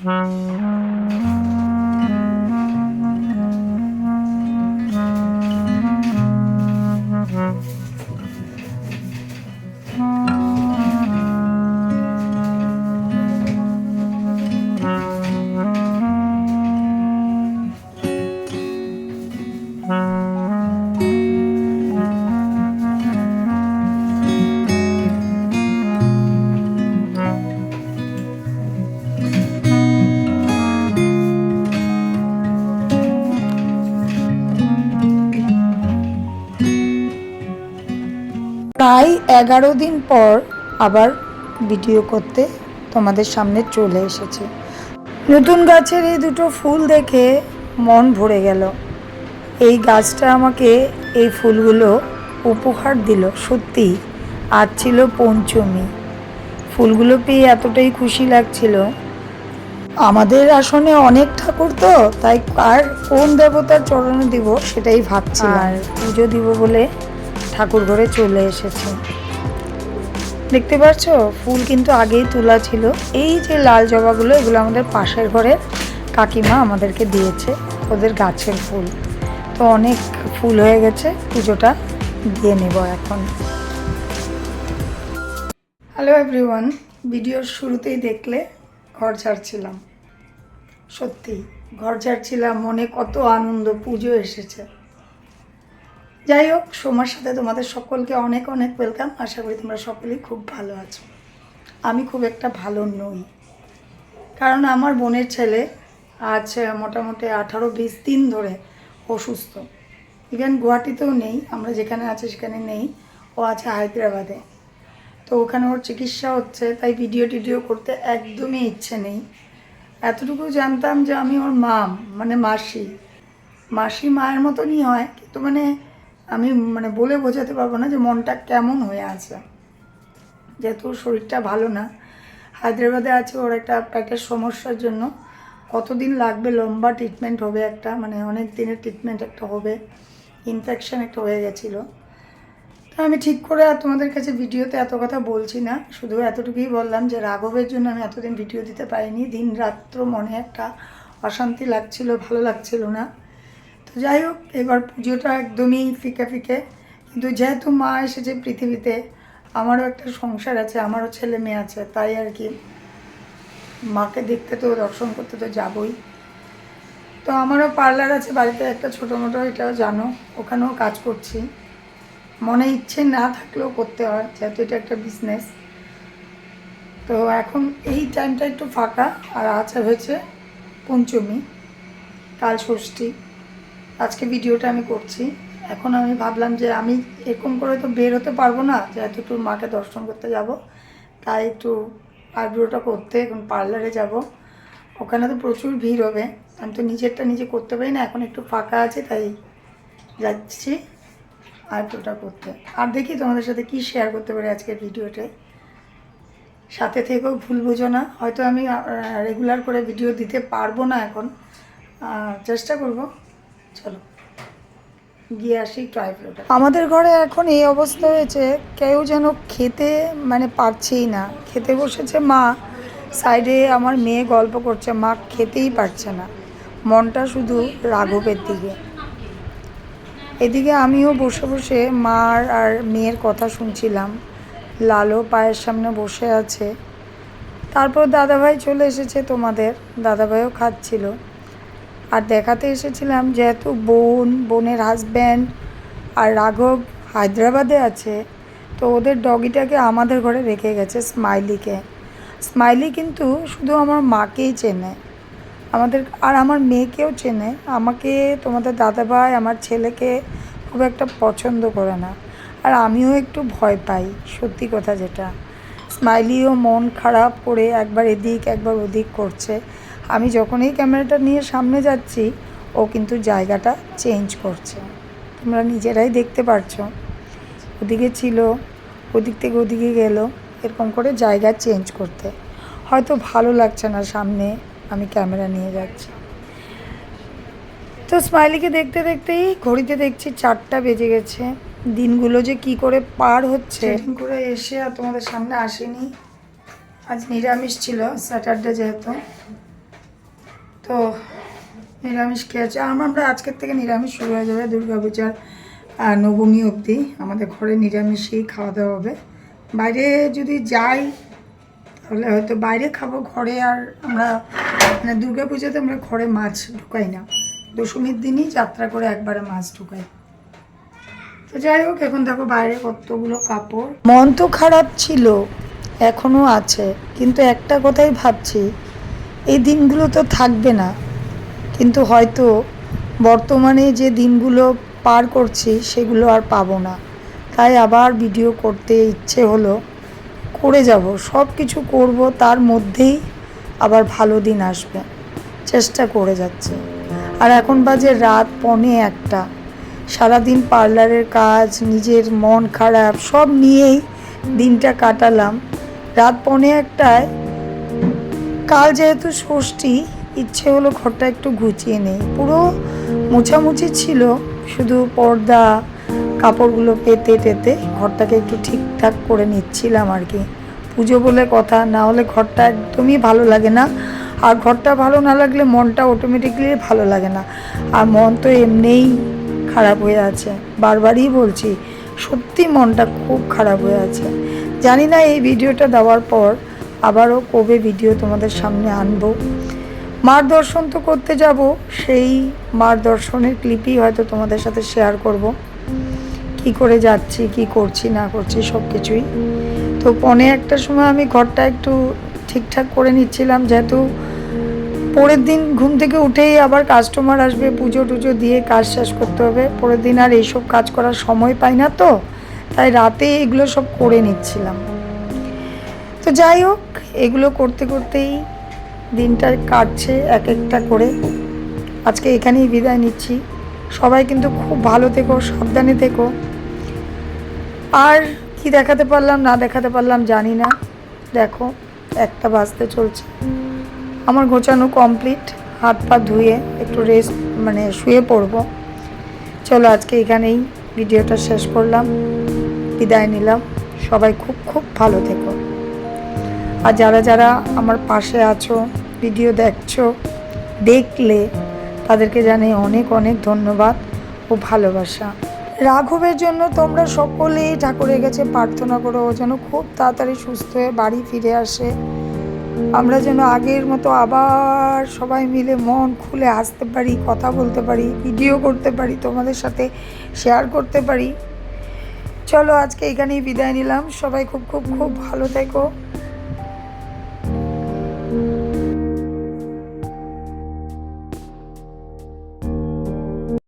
Música এগারো দিন পর আবার ভিডিও করতে তোমাদের সামনে চলে এসেছে। নতুন গাছের এই দুটো ফুল দেখে মন ভরে গেল। এই গাছটা আমাকে এই ফুলগুলো উপহার দিল সত্যি। আজ ছিল পঞ্চমী। ফুলগুলো পেয়ে এতটাই খুশি লাগছিল। আমাদের আসনে অনেক ঠাকুর তো তাই আর কোন দেবতার চরণে দিব সেটাই ভাবছি আর পুজো দিব বলে ঠাকুর ঘরে চলে এসেছে। দেখতে পাচ্ছ? ফুল কিন্তু আগেই তোলা ছিল। এই যে লাল জবাগুলো, এগুলো আমাদের পাশের ঘরের কাকিমা আমাদেরকে দিয়েছে, ওদের গাছের ফুল। তো অনেক ফুল হয়ে গেছে, পুজোটা দিয়ে নেব এখন। হ্যালো এভরিওয়ান ভিডিওর শুরুতেই দেখলে ঘর ছাড়ছিলাম সত্যি, ঘর ছাড়ছিলাম মনে কত আনন্দ, পুজো এসেছে। যাই হোক, সোমার সাথে তোমাদের সকলকে অনেক অনেক ওয়েলকাম আশা করি তোমরা সকলেই খুব ভালো আছো। আমি খুব একটা ভালো নই। কারণ আমার বোনের ছেলে আজ মোটামুটি আঠারো বিশ দিন ধরে অসুস্থ। ইভেন গুয়াহাটিতেও নেই, আমরা যেখানে আছি সেখানে নেই। ও আছে হায়দ্রাবাদে। তো ওখানে ওর চিকিৎসা হচ্ছে, তাই ভিডিও টিডিও করতে একদমই ইচ্ছে নেই। এতটুকু জানতাম যে আমি ওর মাম মানে মাসি। মাসি মায়ের মতনই হয়, কিন্তু মানে আমি মানে বলে বোঝাতে পারব না যে মনটা কেমন হয়ে আছে। যেহেতু শরীরটা ভালো না, হায়দ্রাবাদে আছে ওর একটা পেটের সমস্যার জন্য। কতদিন লাগবে লম্বা ট্রিটমেন্ট হবে একটা মানে অনেক দিনের ট্রিটমেন্ট একটা হবে ইনফেকশান একটা হয়ে গেছিল। তো আমি ঠিক করে আর তোমাদের কাছে ভিডিওতে এত কথা বলছি না, শুধু এতটুকুই বললাম যে রাঘবের জন্য আমি এতদিন ভিডিও দিতে পারিনি দিন রাত্র মনে একটা অশান্তি লাগছিল, ভালো লাগছিল না। তো যাই হোক, এবার পুজোটা একদমই ফিকে ফিকে। কিন্তু যেহেতু মা এসেছে পৃথিবীতে, আমারও একটা সংসার আছে, আমারও ছেলে মেয়ে আছে, তাই আর কি মাকে দেখতে তো, দর্শন করতে তো যাবই। তো আমারও পার্লার আছে, বাড়িতে একটা ছোটো মোটো এটাও জানো, ওখানেও কাজ করছি। মনে ইচ্ছে না থাকলেও করতে হয়, যেহেতু এটা একটা বিজনেস তো এখন এই টাইমটা একটু ফাঁকা, আর আছে হয়েছে পঞ্চমী, কাল ষষ্ঠী। আজকে ভিডিওটা আমি করছি। এখন আমি ভাবলাম যে আমি এরকম করে তো বের হতে পারব না যেহেতু একটু মাকে দর্শন করতে যাব। তাই একটু আইব্রোটা করতে, এখন পার্লারে যাব। ওখানে তো প্রচুর ভিড় হবে। আমি তো নিজেরটা নিজে করতে পারি না, এখন একটু ফাঁকা আছে, তাই যাচ্ছি আইব্রোটা করতে। আর দেখি তোমাদের সাথে কি শেয়ার করতে পারি আজকের ভিডিওতে। সাথে থেকেও ভুল বুঝো না। হয়তো আমি রেগুলার করে ভিডিও দিতে পারব না এখন। চেষ্টা করব। চলো। গিয়ে আসি আমাদের ঘরে এখন এই অবস্থা হয়েছে, কেউ যেন খেতে মানে পারছেই না। খেতে বসেছে মা সাইডে আমার মেয়ে গল্প করছে, মা খেতেই পারছে না। মনটা শুধু রাঘবের দিকে। এদিকে আমিও বসে বসে মার আর মেয়ের কথা শুনছিলাম। লালও পায়ের সামনে বসে আছে। তারপর দাদাভাই চলে এসেছে তোমাদের। দাদাভাইও খাচ্ছিল। আর দেখাতে এসেছিলাম যেহেতু বোন, বোনের হাজব্যান্ড আর রাঘব হায়দ্রাবাদে আছে, তো ওদের ডগিটাকে আমাদের ঘরে রেখে গেছে স্মাইলিকে স্মাইলি কিন্তু শুধু আমার মাকেই চেনে। আমাদের, আর আমার মেয়েকেও চেনে। আমাকে, তোমাদের দাদাভাই, আমার ছেলেকে খুব একটা পছন্দ করে না। আর আমিও একটু ভয় পাই, সত্যি কথা যেটা। স্মাইলিও মন খারাপ করে একবার এদিক, একবার ওদিক করছে। আমি যখনই ক্যামেরাটা নিয়ে সামনে যাচ্ছি, ও কিন্তু জায়গাটা চেঞ্জ করছে। তোমরা নিজেরাই দেখতে পারছ। ওদিকে ছিল, ওদিক থেকে ওদিকে গেল, এরকম করে জায়গা চেঞ্জ করতে। হয়তো ভালো লাগছে না সামনে, আমি ক্যামেরা নিয়ে যাচ্ছি। তো স্মাইলিকে দেখতে দেখতেই ঘড়িতে দেখছি চারটা বেজে গেছে। দিনগুলো যে কি করে পার হচ্ছে। করে এসে আর তোমাদের সামনে আসেনি। আজ নিরামিষ ছিল, স্যাটারডে যেহেতু। তো নিরামিষ খেয়েছে। আমার আমরা আজকের থেকে নিরামিষ শুরু হয়ে যাবে দুর্গাপূজার নবমী অবধি। আমাদের ঘরে নিরামিষই খাওয়া দাওয়া হবে। বাইরে যদি যাই, তাহলে হয়তো বাইরে খাব। ঘরে আর আমরা মানে দুর্গাপূজাতে আমরা ঘরে মাছ ঢুকাই না। দশমীর দিনই যাত্রা করে একবারে মাছ ঢুকাই। তো যাই হোক, এখন দেখো বাইরে কতগুলো কাপড়। মন তো খারাপ ছিল, এখনও আছে। কিন্তু একটা কথাই ভাবছি এই দিনগুলো তো থাকবে না। কিন্তু হয়তো বর্তমানে যে দিনগুলো পার করছি সেগুলো আর পাবো না। তাই আবার ভিডিও করতে ইচ্ছে হলো, করে যাব। সব কিছু করব, তার মধ্যেই আবার ভালো দিন আসবে। চেষ্টা করে যাচ্ছে। আর এখন বাজে রাত পনে একটা। সারাদিন পার্লারের কাজ, নিজের মন খারাপ, সব নিয়েই দিনটা কাটালাম। রাত পনে একটায় কাল যেহেতু ষষ্ঠী, ইচ্ছে হলো ঘরটা একটু গুছিয়ে নেই। পুরো মোছামুছি ছিল, শুধু পর্দা, কাপড়গুলো পেতে টেতে ঘরটাকে একটু ঠিকঠাক করে নিচ্ছিলাম আর কি। পুজো বলে কথা, না হলে ঘরটা একদমই ভালো লাগে না। আর ঘরটা ভালো না লাগলে মনটা অটোমেটিকলি ভালো লাগে না। আর মন তো এমনিই খারাপ হয়ে আছে। বারবারই বলছি, সত্যি মনটা খুব খারাপ হয়ে আছে। জানি না এই ভিডিওটা দেওয়ার পর আবারও কবে ভিডিও তোমাদের সামনে আনব? মার দর্শন তো করতে যাব, সেই মার দর্শনের ক্লিপই হয়তো তোমাদের সাথে শেয়ার করব। কি করে যাচ্ছি, কি করছি, না করছি সব কিছুই তো পনে একটার সময় আমি ঘরটা একটু ঠিকঠাক করে নিচ্ছিলাম, যেহেতু পরের দিন ঘুম থেকে উঠেই আবার কাস্টমার আসবে, পুজো টুজো দিয়ে কাজ শেষ করতে হবে। পরের দিন আর এইসব কাজ করার সময় পাই না তো, তাই রাতে এগুলো সব করে নিচ্ছিলাম। তো যাই হোক, এগুলো করতে করতেই দিনটা কাটছে এক একটা করে। আজকে এখানেই বিদায় নিচ্ছি। সবাই কিন্তু খুব ভালো থেকো, সাবধানে থেকো। আর কি দেখাতে পারলাম, না দেখাতে পারলাম জানি না। দেখো, একটা বাজতে চলছে। আমার গোছানো কমপ্লিট হাত পা ধুয়ে একটু রেস্ট মানে শুয়ে পড়ব। চলো আজকে এখানেই ভিডিওটা শেষ করলাম। বিদায় নিলাম। সবাই খুব খুব ভালো থেকো। আর যারা যারা আমার পাশে আছো ভিডিও দেখছ, দেখলে তাদেরকে জানাই অনেক অনেক ধন্যবাদ ও ভালোবাসা। রাঘবের জন্য তোমরা সকলেই ঠাকুরের কাছে প্রার্থনা করো, ও যেন খুব তাড়াতাড়ি সুস্থ হয়ে বাড়ি ফিরে আসে। আমরা যেন আগের মতো আবার সবাই মিলে মন খুলে আসতে পারি, কথা বলতে পারি ভিডিও করতে পারি, তোমাদের সাথে শেয়ার করতে পারি। চলো আজকে এখানেই বিদায় নিলাম। সবাই খুব খুব খুব ভালো থেকো।